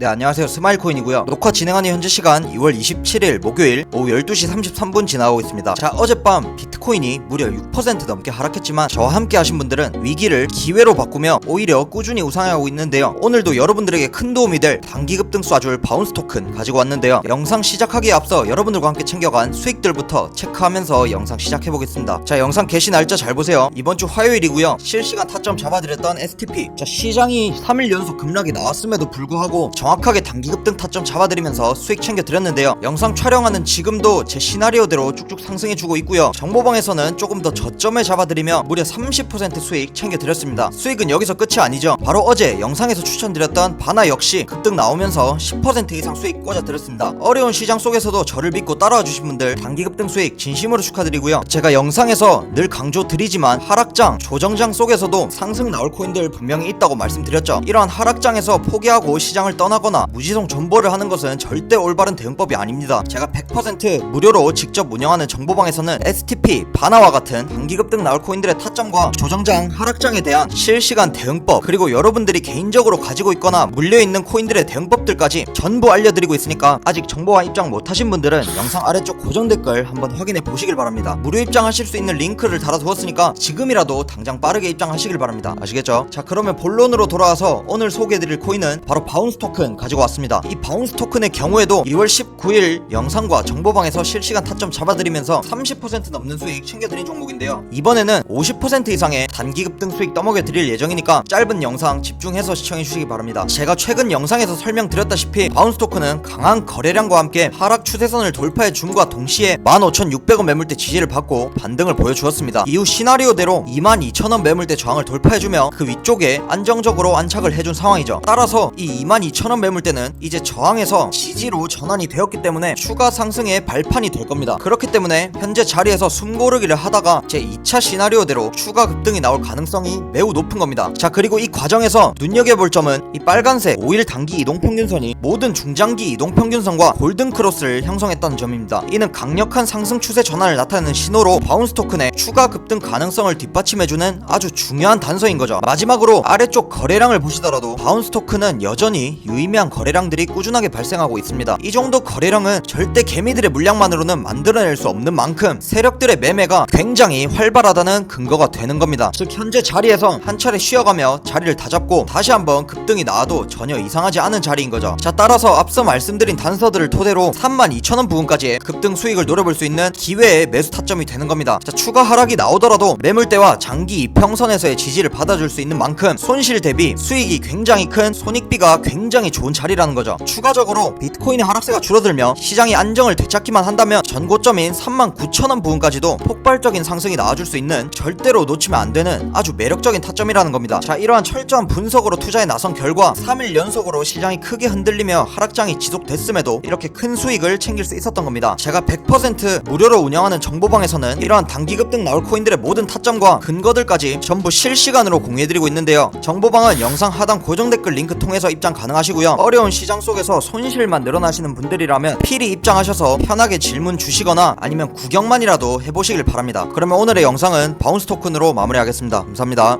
네 안녕하세요. 스마일코인이고요. 녹화 진행하는 현재 시간 2월 27일 목요일 오후 12시 33분 지나가고 있습니다. 자 어젯밤 비트코인이 무려 6% 넘게 하락했지만 저와 함께 하신 분들은 위기를 기회로 바꾸며 오히려 꾸준히 우상하고 있는데요. 오늘도 여러분들에게 큰 도움이 될 단기급 등 쏴줄 바운스 토큰 가지고 왔는데요. 영상 시작하기에 앞서 여러분들과 함께 챙겨간 수익들부터 체크하면서 영상 시작해보겠습니다. 자 영상 개시 날짜 잘 보세요. 이번 주 화요일이고요. 실시간 타점 잡아드렸던 STP 자 시장이 3일 연속 급락이 나왔음에도 불구하고 정 확하게 단기급 등 타점 잡아드리면서 수익 챙겨드렸는데요. 영상 촬영하는 지금도 제 시나리오대로 쭉쭉 상승해주고 있고요. 정보방에서는 조금 더 저점에 잡아드리며 무려 30% 수익 챙겨드렸습니다. 수익은 여기서 끝이 아니죠. 바로 어제 영상에서 추천드렸던 바나 역시 급등 나오면서 10% 이상 수익 꽂아드렸습니다. 어려운 시장 속에서도 저를 믿고 따라와 주신 분들 단기 급 등 수익 진심으로 축하드리고요. 제가 영상에서 늘 강조 드리지만 하락장 조정장 속에서도 상승 나올 코인들 분명히 있다고 말씀드렸죠. 이러한 하락장에서 포기하고 시장을 떠나 거나 무지성 존버를 하는 것은 절대 올바른 대응법이 아닙니다. 제가 100% 무료로 직접 운영하는 정보방에서는 STP, 바나와 같은 단기급 등 나올 코인들의 타점과 조정장, 하락장에 대한 실시간 대응법 그리고 여러분들이 개인적으로 가지고 있거나 물려있는 코인들의 대응법들까지 전부 알려드리고 있으니까 아직 정보와 입장 못하신 분들은 영상 아래쪽 고정 댓글 한번 확인해 보시길 바랍니다. 무료 입장하실 수 있는 링크를 달아두었으니까 지금이라도 당장 빠르게 입장하시길 바랍니다. 아시겠죠? 자 그러면 본론으로 돌아와서 오늘 소개해드릴 코인은 바로 바운스 토큰 가지고 왔습니다. 이 바운스 토큰의 경우에도 2월 19일 영상과 정보방에서 실시간 타점 잡아드리면서 30% 넘는 수익 챙겨드린 종목인데요. 이번에는 50% 이상의 단기 급 등 수익 떠먹여 드릴 예정이니까 짧은 영상 집중해서 시청해 주시기 바랍니다. 제가 최근 영상에서 설명드렸다시피 바운스 토큰은 강한 거래량과 함께 하락 추세선을 돌파해 줌과 동시에 15,600원 매물대 지지를 받고 반등을 보여주었습니다. 이후 시나리오대로 22,000원 매물대 저항을 돌파해주며 그 위쪽에 안정적으로 안착을 해준 상황이죠. 따라서 이 22,000원 매물대는 이제 저항에서 지지로 전환이 되었기 때문에 추가 상승의 발판이 될 겁니다. 그렇기 때문에 현재 자리에서 숨고르기를 하다가 제 2차 시나리오대로 추가 급등이 나올 가능성이 매우 높은 겁니다. 자 그리고 이 과정에서 눈여겨볼 점은 이 빨간색 5일 단기 이동평균선이 모든 중장기 이동평균선과 골든크로스를 형성했다는 점입니다. 이는 강력한 상승 추세 전환을 나타내는 신호로 바운스 토큰의 추가 급등 가능성을 뒷받침해주는 아주 중요한 단서인 거죠. 마지막으로 아래쪽 거래량을 보시더라도 바운스 토큰은 여전히 유 의미한 거래량들이 꾸준하게 발생하고 있습니다. 이 정도 거래량은 절대 개미들의 물량만으로는 만들어낼 수 없는 만큼 세력들의 매매가 굉장히 활발하다는 근거가 되는 겁니다. 즉 현재 자리에서 한 차례 쉬어가며 자리를 다잡고 다시 한번 급등이 나와도 전혀 이상하지 않은 자리인 거죠. 자 따라서 앞서 말씀드린 단서들을 토대로 32,000원 부근까지의 급등 수익을 노려볼 수 있는 기회의 매수 타점이 되는 겁니다. 자 추가 하락이 나오더라도 매물대와 장기 이평선에서의 지지를 받아줄 수 있는 만큼 손실 대비 수익이 굉장히 큰 손익비가 굉장히 좋은 자리라는 거죠. 추가적으로 비트코인의 하락세가 줄어들며 시장이 안정을 되찾기만 한다면 전고점인 39,000원 부근까지도 폭발적인 상승이 나와줄 수 있는 절대로 놓치면 안 되는 아주 매력적인 타점이라는 겁니다. 자 이러한 철저한 분석으로 투자에 나선 결과 3일 연속으로 시장이 크게 흔들리며 하락장이 지속됐음에도 이렇게 큰 수익을 챙길 수 있었던 겁니다. 제가 100% 무료로 운영하는 정보방에서는 이러한 단기 급 등 나올 코인들의 모든 타점과 근거들까지 전부 실시간으로 공유해드리고 있는데요. 정보방은 영상 하단 고정 댓글 링크 통해서 입장 가능하시 고요. 어려운 시장 속에서 손실만 늘어나시는 분들이라면 필히 입장하셔서 편하게 질문 주시거나 아니면 구경만이라도 해보시길 바랍니다. 그러면 오늘의 영상은 바운스 토큰으로 마무리하겠습니다. 감사합니다